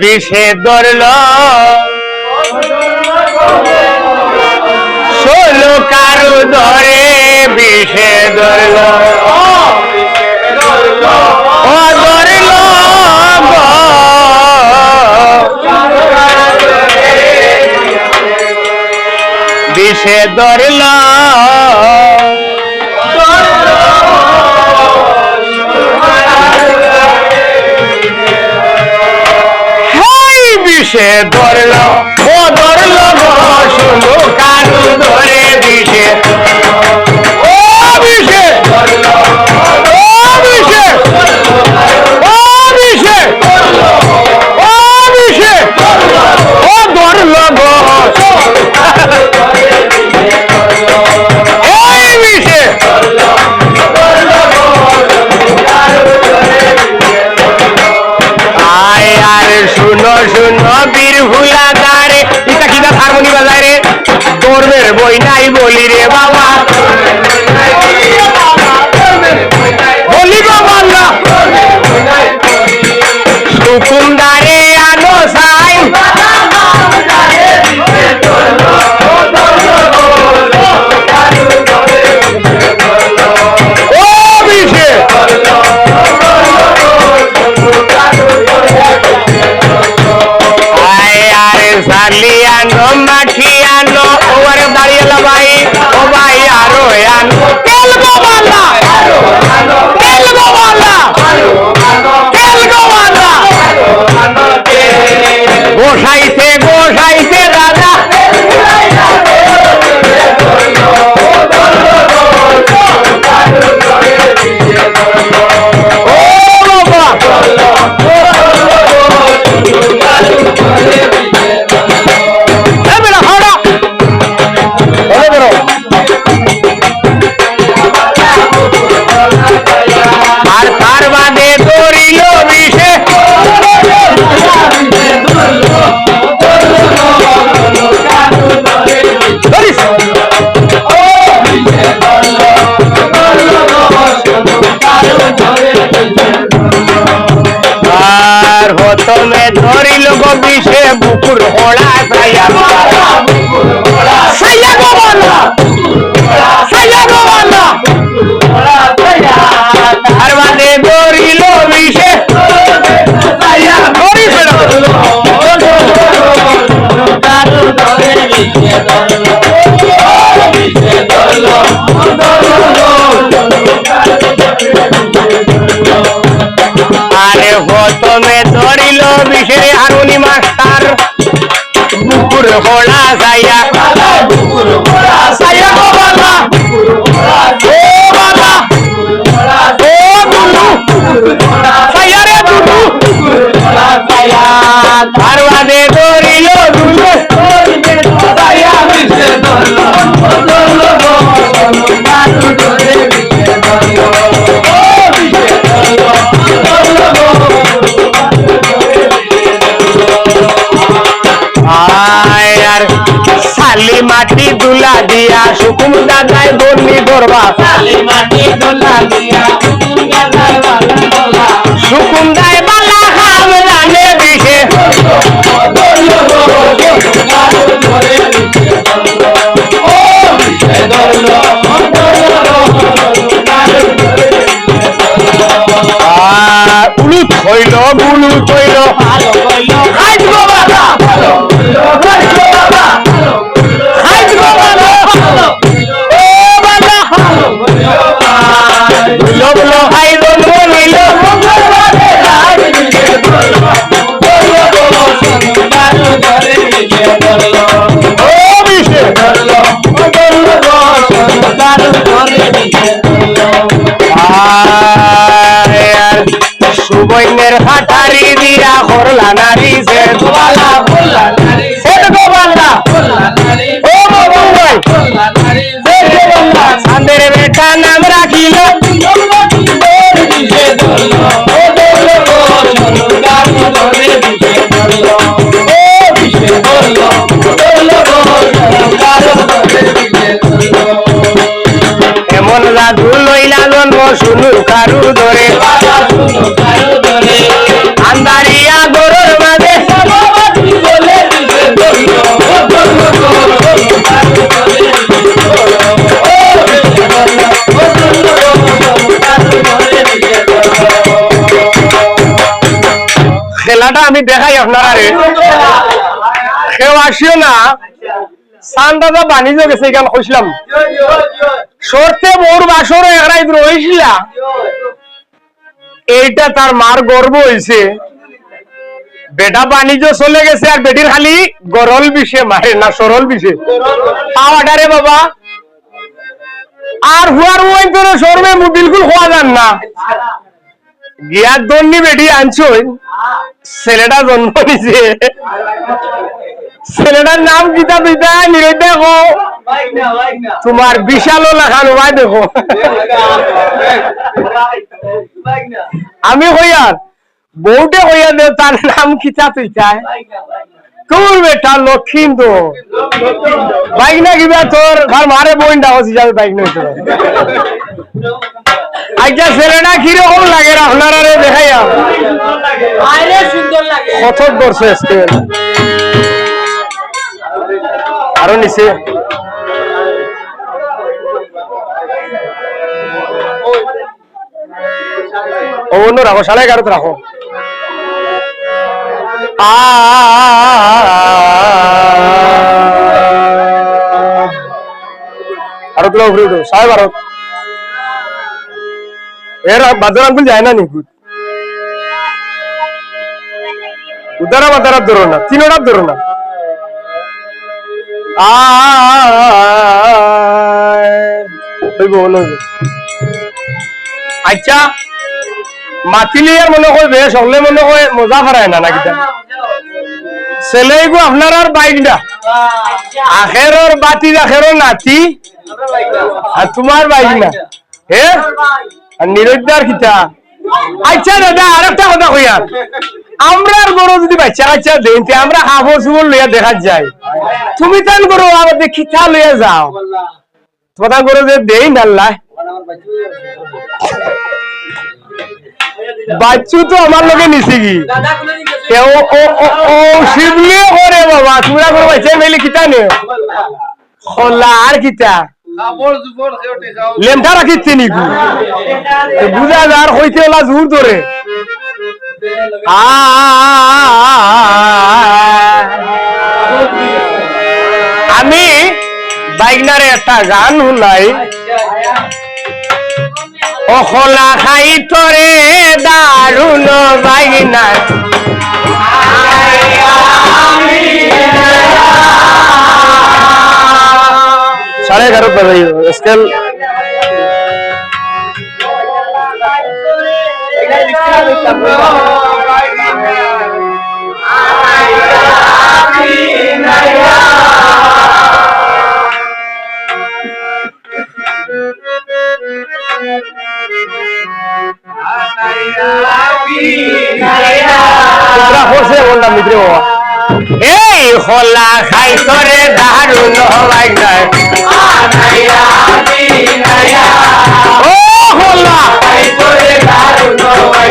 বিষে ধরল। ষোলো কারু ধরে বিষে ধরল। ও। বিষে ধরল। ধরল ধরল। বই নাই বলি রে বাবা। বলি বাবা। ধরিল গো বিষে বুকুর হোড়া সাইয়া সাইয়া গো সাইয়া গো বলা তার বাদে বিষে সাইয়া ধরিস বেটা। আরে বুকুর হোড়া সাইয়া সাইয়া গো বলা ও বাবা ও দুলু সাইয়া শালি মাটি দুলা দিয়া সুকুম দাদায় বন্দি করবা সুকুম দায় বালা জানে বিষে আর উলুত হইল খেলাটা আমি দেখাই আপনারা। রে কেউ আসিও না। গেছে এখান সরতে মোর এইটা তার মার গর্ব বেটা বাণিজ্য চলে গেছে আর বেটির খালি গরল বিষে, মারে না সরল বিষে। পাওয়াটা রে বাবা। আর হুয়ার ওই তোর সরবে বিলকুল হওয়া যান না। গিয়ার দন্ডি বেটি আনছই। ছেলেটা জন্ম নিছে। ছেলেটার নাম কিতা পিতা নিরোধ দেখো। তোমার বিশালও লেখানো ভাই দেখো। আমি হইয়ার বউটে হইয়া দে, তার নাম কিতা তুইতাই তোর বেটা? লক্ষিণ তো বাইক না কিবা তোর? ঘর মারে বইন ডাকছি যাবে বাইক না আচ্ছা ছেলেটা কীরকম লাগে আপনারা রে দেখাইয়া? আরে সুন্দর লাগে। কঠোর করছে স্কেল? আরও নিচে। ও অন্য রাখো সাড়ে এগারোতে রাখো। আরও তোলা উপরে উঠো সাড়ে বারো এর বাজার আঙ্কুল যায় না নিখুঁত উদারা মাতারাত ধরো না তিনোটার ধরো না। আচ্ছা মাতিলে মনে হয় বেশ, হলে মনে হয় মজা ফারায় না নাকি ছেলে গো আপনার আর বাইক না আখেরর বাতি আখেরর নাতি। আর তোমার বাইক না হে? আর কিতা? আচ্ছা দাদা আর একটা কথা কইয়া। আমরা বড় যদি বাচ্চা কাচ্চা আমরা লইয়া দেখা যায়। তুমি তান করো আমাদের খিতা লইয়া যাও? কথা করো যে দেই নাল্লা বাচ্চু তো আমার লগে নিছি কি? ও ও ও ও করে বাবা। তোমরা করো বাচ্চা মেলি খিতা নে খোলা আর খিতা লেমটা বুঝা যার হইতে জোর ধরে আমি বাইকনারে একটা গান শুনাই। অখলা খাই তরে দারুণ বাইকনার es que el... José Bondan, mi tribu. হলা খাই করে দারুণ হলাই যায়। ও হলা খাই করে দারুণ হলাই